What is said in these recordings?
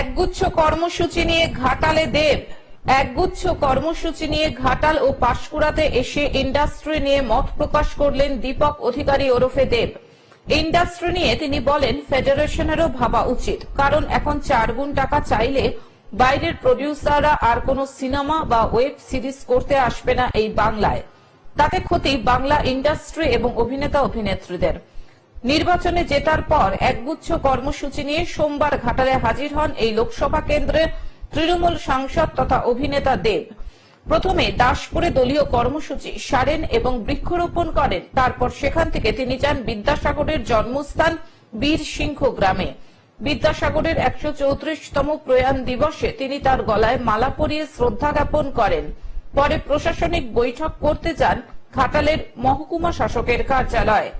একগুচ্ছ কর্মসূচি নিয়ে ঘাটালে দেব। একগুচ্ছ কর্মসূচি নিয়ে ঘাটাল ও পাশকুড়াতে এসে ইন্ডাস্ট্রি নিয়ে মত প্রকাশ করলেন দীপক অধিকারী ওরফে দেব। ইন্ডাস্ট্রি নিয়ে তিনি বলেন, ফেডারেশনেরও ভাবা উচিত। কারণ এখন চার গুণ টাকা চাইলে বাইরের প্রডিউসাররা আর কোনো সিনেমা বা ওয়েব সিরিজ করতে আসবে না এই বাংলায়। তাতে ক্ষতি বাংলা ইন্ডাস্ট্রি এবং অভিনেতা অভিনেত্রীদের নির্বাচনে জেতার পর একগুচ্ছ কর্মসূচি নিয়ে সোমবার ঘাটালে হাজির হন এই লোকসভা কেন্দ্রের তৃণমূল সাংসদ তথা অভিনেতা দেব। প্রথমে দাসপুরে দলীয় কর্মসূচি সারেন এবং বৃক্ষরোপণ করেন। তারপর সেখান থেকে তিনি যান বিদ্যাসাগরের জন্মস্থান বীর সিংহ গ্রামে। বিদ্যাসাগরের একশো চৌত্রিশতম প্রয়াণ দিবসে তিনি তার গলায় মালা পরিয়ে শ্রদ্ধা জ্ঞাপন করেন। পরে প্রশাসনিক বৈঠক করতে যান ঘাটালের মহকুমা শাসকের কার্যালয়।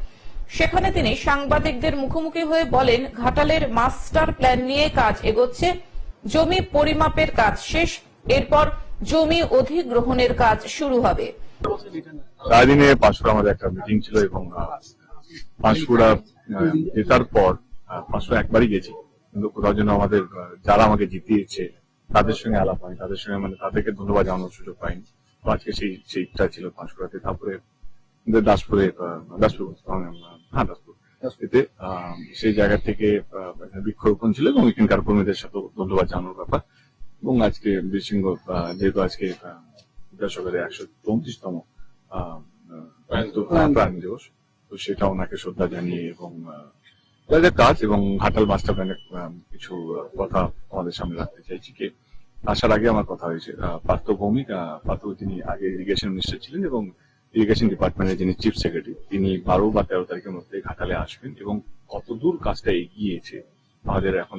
সেখানে তিনি সাংবাদিকদের মুখোমুখি হয়ে বলেন ঘাটালের মাস্টার প্ল্যান নিয়ে কাজ এগোচ্ছে জমি পরিমাপের কাজ শেষ এরপর জমি অধিগ্রহণের কাজ শুরু হবে। একটা মিটিং ছিল এবং পাঁশকুড়া জেতার পর আহ, একবারই গেছি। কিন্তু কোথাও যেন আমাদের যারা আমাকে জিতিয়েছে তাদের সঙ্গে আলাপ হয় তাদের সঙ্গে মানে তাদেরকে ধন্যবাদ জানানোর সুযোগ পাইনি। আজকে সেই সেইটা ছিল পাঁশকুড়াতে তারপরে দাসপুরে দাসপুর হ্যাঁ দাসপুর। এতে সেই জায়গা থেকে বৃক্ষরোপণ ছিল এবং এখানকার কর্মীদের সাথে ধন্যবাদ জানানোর ব্যাপার। এবং আজকে বীরসিংহ যেহেতু আজকে বিদ্যাসাগরের একশো চৌত্রিশতম প্রাণ দিবস। তো সেটা ওনাকে শ্রদ্ধা জানিয়ে এবং তাদের কাজ এবং ঘাটাল মাস্টার প্ল্যানের কিছু কথা আমাদের সামনে রাখতে চাইছি কি। আসার আগে আমার কথা হয়েছে পার্থ ভৌমিক পার্থ তিনি আগে ইরিগেশন মিনিস্টার ছিলেন এবং ইরিগেশন ডিপার্টমেন্টের যিনি চিফ সেক্রেটারি তিনি বারো বা তেরো তারিখের মধ্যে ঘাটালে আসবেন এবং কতদূর কাজটা এগিয়েছে আমাদের এখন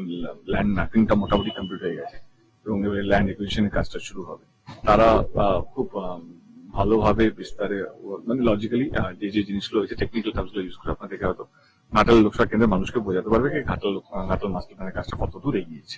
ল্যান্ড ম্যাপিংটা মোটামুটি কমপ্লিট হয়ে গেছে এবং এবারে ল্যান্ড একুইশনের কাজটা শুরু হবে। তারা খুব ভালোভাবে বিস্তারে মানে লজিক্যালি যে যে জিনিসগুলো হয়েছে টেকনিক্যাল টার্মসগুলো ইউজ করে আপনাদেরকে হয়তো ঘাটাল লোকসভা কেন্দ্রের মানুষকে বোঝাতে পারবে কি ঘাটাল ঘাটাল মাস্টার প্ল্যানের কাজটা কত দূর এগিয়েছে।